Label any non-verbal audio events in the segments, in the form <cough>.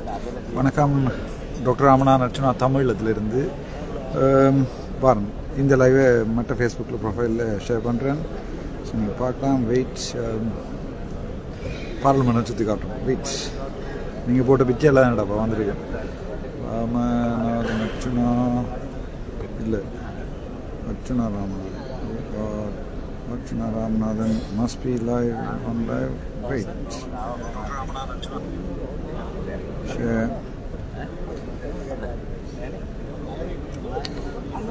வணக்கம். டாக்டர் ராமநாதன் அர்ச்சனா தமிழத்திலிருந்து அம், பாருங்க இந்த லைவை மற்ற ஃபேஸ்புக்கில் ப்ரொஃபைலில் ஷேர் பண்ணுறேன் ஸோ நீங்கள் பார்க்கலாம். வெயிட் பார்லிமெண்ட் சுற்றி காட்டுறோம். வெயிட் நீங்கள் போட்ட பிச்சை எல்லாம் என்னடாப்பா வந்திருக்கேன் ராமநாதன் அர்ச்சனா இல்லை. Archana Ramanathan. Archana Ramanathan. Must be live on live wait Ramanathan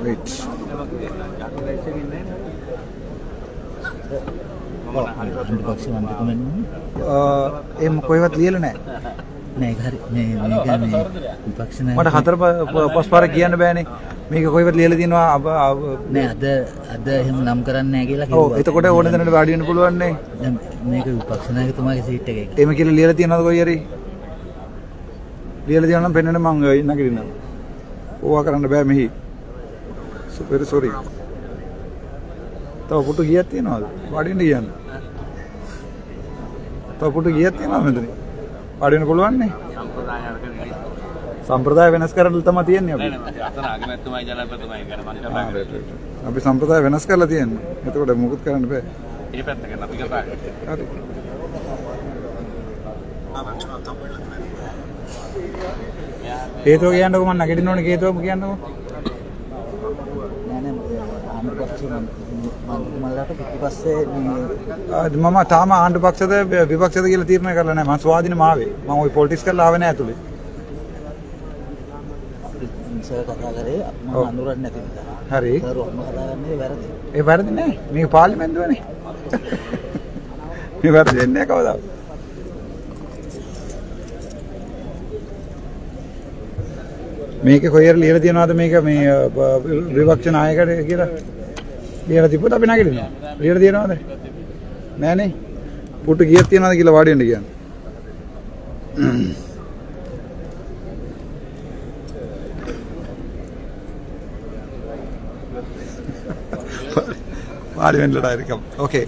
wait. ඒ මොකොයිවත් ලියලා නැහැ නෑ ඒක හරි මේ මේක මේ විපක්ෂ නෑ මට හතර පස් පාර කියන්න බෑනේ. මේක කොයිවත් ලියලා තියෙනවා නෑ අද අද එහෙම නම් කරන්නේ නෑ කියලා කිව්වා. ඔව් එතකොට ඕන දැනට වාඩි වෙන්න පුළුවන් නේ. මේක විපක්ෂ නායකතුමාගේ සීට් එකේ. එහෙම කියලා ලියලා තියෙනවද කොයි හරි? ලියලා දෙනවා නම් පෙන්නන්න මම ඉන්න ගිරිනවා. ඕවා කරන්න බෑ මෙහි. Super sorry. තව පුටු ගියක් තියනවාද? වඩින්න කියන්න. තව පුටු ගියක් තියනවා මෙතන. වඩින්න පුළුවන් නේ? සම්ප්‍රදාය වෙනස් කරන්න තමයි තියෙන්නේ අපි. අපි සම්ප්‍රදාය වෙනස් කරලා තියෙන්නේ. එතකොට මොකුත් කරන්න බෑ. ඒ පැත්ත කරන අපි කතා කරමු. හරි. ආ මම තමයි හේතුව කියන්නකො මම නැගිටින්න ඕනේ හේතුවම කියන්නකො. මම තාම ආණ්ඩු පක්ෂද විපක්ෂද කියලා තීරණය කරලා නැහැ මම ස්වාධීන මාවේ. මම ওই පොලිටික්ස් කරලා ආවේ නැහැ ඇතුලේ. හරි. ඒ වැරදි නෑ. මේ පාර්ලිමේන්තුවනේ. <laughs> මේ වැරදි දෙන්නේ කවදාවත්. මේක කොහෙර ලියලා තියනවාද මේක මේ අ, බ- විපක්ෂ නායකට කියලා ලියලා තිබ්බොත් අපි නැගිටිනවා ලියලා තියනවාද නෑනේ පුටු ගියක් තියනවාද කියලා වාඩි වෙන්න කියන්නේ பார்லிமெண்ட்டில் இருக்கோம் ஓகே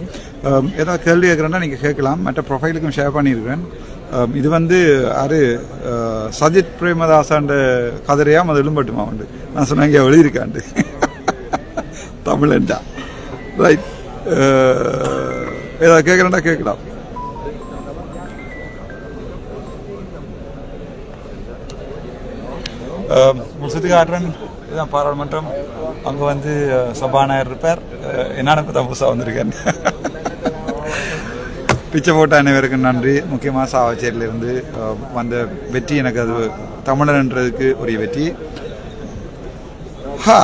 ஏதாவது கேள்வி கேட்குறேன்னா நீங்கள் கேட்கலாம் மற்ற ப்ரொஃபைலுக்கும் ஷேர் பண்ணியிருக்கிறேன் Um, இது வந்து அரு சஜித் பிரேமதாசாண்ட கதிரையாம் அது எழும்பட்டுமா உண்டு? நான் சொன்னேன் இங்கே எழுதியிருக்காண்டு. <laughs> தமிழண்டா. ரைட் ஏதாவது கேட்குறேன்டா கேட்கலாம் முடிச்சது காட்டுறேன் இதுதான் பாராளுமன்றம். அங்கே வந்து சபாநாயகர் இருப்பார். அஹ், என்னன்னு இப்போ தான் புதுசாக வந்திருக்கேன். <laughs> பிச்சை போட்ட அனைவருக்கும் நன்றி. முக்கியமாக சாவச்சேரியிலிருந்து வந்த வெற்றி எனக்கு அது தமிழன்ன்றதுக்கு ஒரு வெற்றி. ஹா.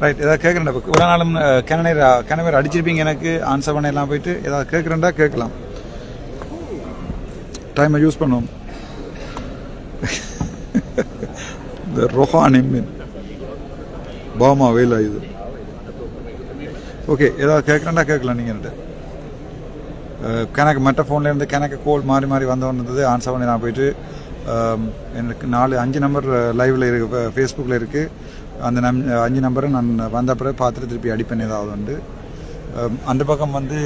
ரைட் ஏதாவது கேட்குறேன்டா இப்போ ஒரு நாளும் கிணநீர் கிணவர் அடிச்சிருப்பீங்க எனக்கு ஆன்சர் பண்ண எல்லாம் போயிட்டு ஏதாவது கேட்குறேன்டா கேட்கலாம். டைமை யூஸ் பண்ணுவோம். <laughs> இந்த ரொஹானி மீன் பாமா வெயில் இது. ஓகே ஏதாவது கேட்குறேன்டா கேட்கலாம் நீங்கள் என்கிட்ட கணக்கு மற்ற ஃபோன்லேருந்து கணக்கு கோல் மாறி மாறி வந்தவன் இருந்தது ஆன்சர் பண்ணி நான் போயிட்டு எனக்கு நாலு அஞ்சு நம்பர் லைவில் இருக்கு ஃபேஸ்புக்கில் இருக்குது அந்த நம் அஞ்சு நம்பரை நான் வந்த பிறகு பார்த்துட்டு திருப்பி அடிப்பேன் ஏதாவது உண்டு. அந்த பக்கம் வந்து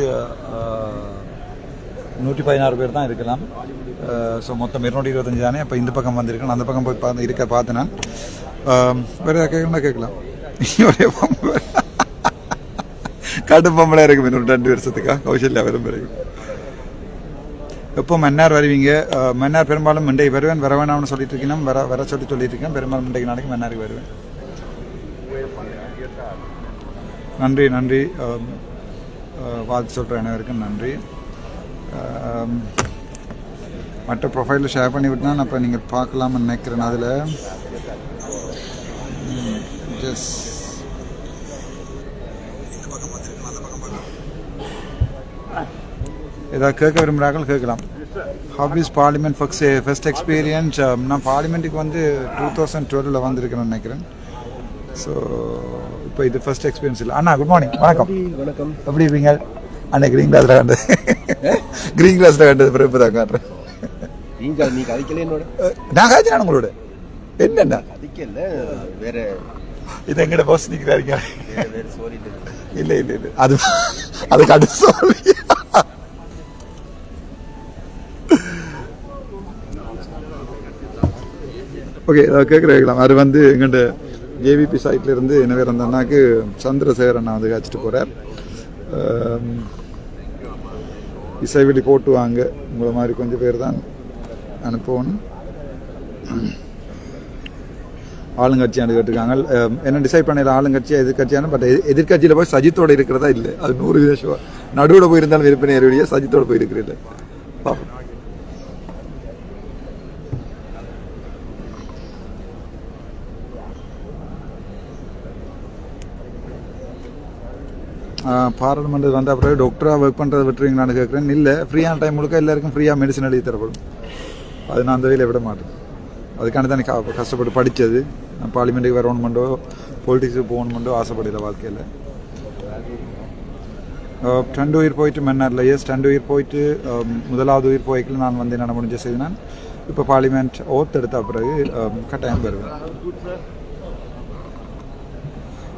நூற்றி பதினாறு பேர் தான் இருக்கலாம். ஸோ மொத்தம் இருநூற்றி இருபத்தஞ்சு தானே? இப்போ இந்த பக்கம் வந்திருக்கேன் அந்த பக்கம் போய் பார்த்து இருக்க பார்த்தேன் வேறு ஏதாவது கேட்கணும்னா கேட்கலாம். ஒரே பொம்பளை. கடும் பொம்பளை இருக்கும் இன்னொரு ரெண்டு வருஷத்துக்கா? கௌசல்யா வரும் எப்போ மன்னார் வருவீங்க? மன்னார் பெரும்பாலும் மண்டைக்கு வருவேன் வர வேணாம்னு சொல்லிட்டு இருக்கேன் வர வர சொல்லி சொல்லிட்டு இருக்கேன். பெரும்பாலும் மண்டைக்கு நாளைக்கு மன்னாருக்கு வருவேன். நன்றி நன்றி. வாழ்த்து சொல்கிற அனைவருக்கும் நன்றி. மற்ற ப்ரொஃபைலில் ஷேர் பண்ணி விட்டுனா அப்போ நீங்கள் பார்க்கலாம்னு நினைக்கிறேன் அதில். ஜஸ்ட் ஏதாவது கேட்க விரும்புகிறார்கள் கேட்கலாம். Hobbies parliament first first experience நான் பார்லிமெண்ட்டுக்கு வந்து டூ தௌசண்ட் டுவெலில் வந்திருக்கிறேன்னு நினைக்கிறேன். ஸோ இப்போ இது ஃபர்ஸ்ட் எக்ஸ்பீரியன்ஸ் இல்லை. அண்ணா குட் மார்னிங் வணக்கம். வணக்கம். எப்படி இருப்பீங்க அண்ணா கிரீன் கிளாஸில் கண்டது கிரீன் கிளாஸில் கண்டது பிறகு இப்போ தான் காட்டுறேன். நீங்க நீ கதைக்கல என்னோட? நான் காய்ச்சினா உங்களோட? என்னண்ணா? கதைக்கல வேற இது எங்கட பாஸ் நிற்கிறாருங்க இல்லை. இல்லை இல்லை அது அதுக்கு அடுத்து சொல்லி ஓகே கேட்குறேன் அது வந்து எங்கள்கிட்ட ஜேவிபி சைட்ல இருந்து என்ன வேறு அந்த அண்ணாக்கு சந்திரசேகர் அண்ணா வந்து காய்ச்சிட்டு போகிறார் இசைவெளி போட்டு வாங்க உங்களை மாதிரி கொஞ்சம் பேர் தான் அனுப்பணும். ஆளுங்கட்சியாக கேட்டிருக்காங்க என்ன டிசைட் பண்ணல ஆளுங்கட்சியாக எதிர்கட்சியான பட் எதிர்கட்சியில் போய் சஜித்தோடு இருக்கிறதா இல்லை? அது நூறு விதம் நடுவில் போயிருந்தாலும் விற்பனை சஜித்தோடு சஜித்தோட போயிருக்கிறீங்க பார்ப்போம் பாராளுமன்றம் வந்த பிறகு டாக்டராக ஒர்க் பண்ணுறதை விட்டுருவீங்களான்னு கேட்குறேன் இல்லை ஃப்ரீயான டைம் முழுக்க எல்லாருக்கும் ஃப்ரீயாக மெடிசன் எழுதி தரப்படும். அது நான் அந்த வேலையை விட மாட்டேன். அதுக்காண்டி தான் எனக்கு கஷ்டப்பட்டு படித்தது நான் பார்லிமெண்ட்டுக்கு வரணுமெண்டோ பொலிட்டிக்ஸுக்கு போகணுமெண்டோ ஆசைப்படல வாழ்க்கையில். ரெண்டு உயிர் போயிட்டு மன்னாரில். எஸ் ரெண்டு உயிர் போயிட்டு முதலாவது உயிர் போய்க்கில் நான் வந்து என்ன முடிஞ்ச செய்து நான் இப்போ பார்லிமெண்ட் ஓத் எடுத்த பிறகு கட்டாயம் வருவேன்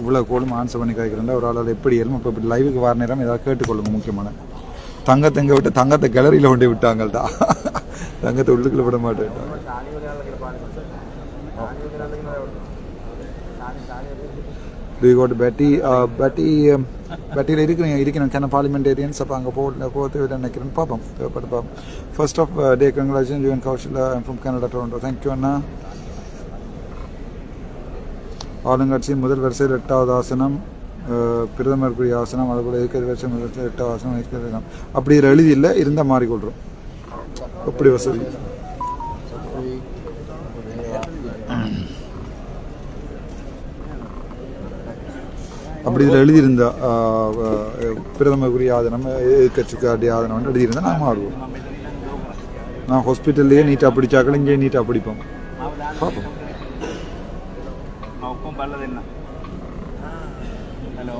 இவ்வளோ கோலும் ஆன்சர் பண்ணி காய்க்கிறேன் ஒரு ஆளால் எப்படி ஏறும் இப்போ இப்படி லைவுக்கு வர நேரம் ஏதாவது கேட்டுக்கொள்ளுங்க முக்கியமான. தங்கத்தை இங்கே விட்டு தங்கத்தை கேலரியில் கொண்டு விட்டாங்கள்டா. தங்கத்தை உள்ளுக்குள்ள விட மாட்டேன் Do code go to Betty? பெட்டியில் இருக்கிறீங்க இருக்கிறேன் கேன பார்லிமெண்டேரியன்ஸ் அப்போ அங்கே போ போகிறது நினைக்கிறேன். பார்ப்போம். தேவைப்பட்டு பார்ப்போம். First of day congratulation UN Kaushal I'm from Canada Toronto thank you அண்ணா. ஆளுங்கட்சியின் முதல் வரிசையில் எட்டாவது ஆசனம் பிரதமருக்குரிய ஆசனம் அதுபோல் ஏற்கனவே வருஷம் முதல் வரிசையில் எட்டாவது ஆசனம் ஏற்கனவே அப்படி இதில் எழுதி இல்லை இருந்தால் மாறிக்கொள்கிறோம் அப்படி வசதி? அப்படி இதில் எழுதியிருந்தா பிரதமருக்குரிய ஆதனம் எதிர்கட்சிக்காண்டி ஆதனம் எழுதியிருந்தா நான் மாறுவோம். நான் ஹாஸ்பிட்டல்லையே நீட்டாக பிடிச்சாக்கள் இங்கேயே நீட்டாக பிடிப்போம். பார்ப்போம். அது என்ன ஹலோ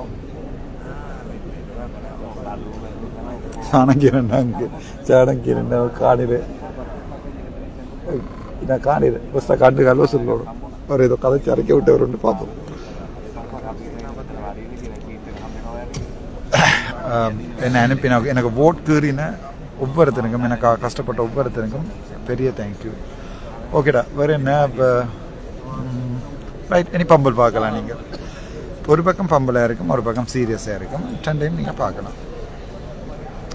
சாணக்கிரண்டா அங்கே சாணக்கிரண்டா காணிரு ഇന്ന കാണിത് ബസ് കണ്ട് കലോസിലോട് ഒരു ഇത് കഥ ചിറക്കി വിട്ടവരുണ്ട് പാത്തു എന്നാണ് പിന്നെ എനിക്ക് വോട്ട് കയറിന് ഒവ്വൊരുത്തനുക്കും എനിക്ക് കഷ്ടപ്പെട്ട ഒവ്വൊരുത്തനുക്കും പെരിയ താങ്ക് യു ഓക്കേടാ വേറെ എന്നാ ரைட் இனி பம்பல் பார்க்கலாம் நீங்கள் ஒரு பக்கம் பம்பலாக இருக்கும் ஒரு பக்கம் சீரியஸாக இருக்கும் ரெண்டையும் நீங்கள் பார்க்கலாம்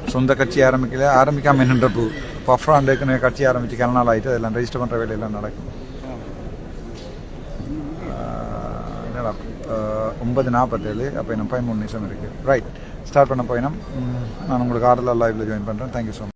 சொந்த கட்சி ஆரம்பிக்கல ஆரம்பிக்காம என்னன்ற பூ பஃப்ராண்டுக்கு கட்சி ஆரம்பிச்சு கல நாள் ஆகிட்டு அதெல்லாம் ரெஜிஸ்டர் பண்ணுற வேலையெல்லாம் நடக்கும் என்னடா ஒன்பது நாற்பத்தேழு அப்போ இன்னும் பதிமூணு நிமிஷம் இருக்குது ரைட் ஸ்டார்ட் பண்ண பயணம் நான் உங்களுக்கு ஆர்டர்லாம் லைவில் ஜாயின் பண்ணுறேன் தேங்க்யூ ஸோ மச்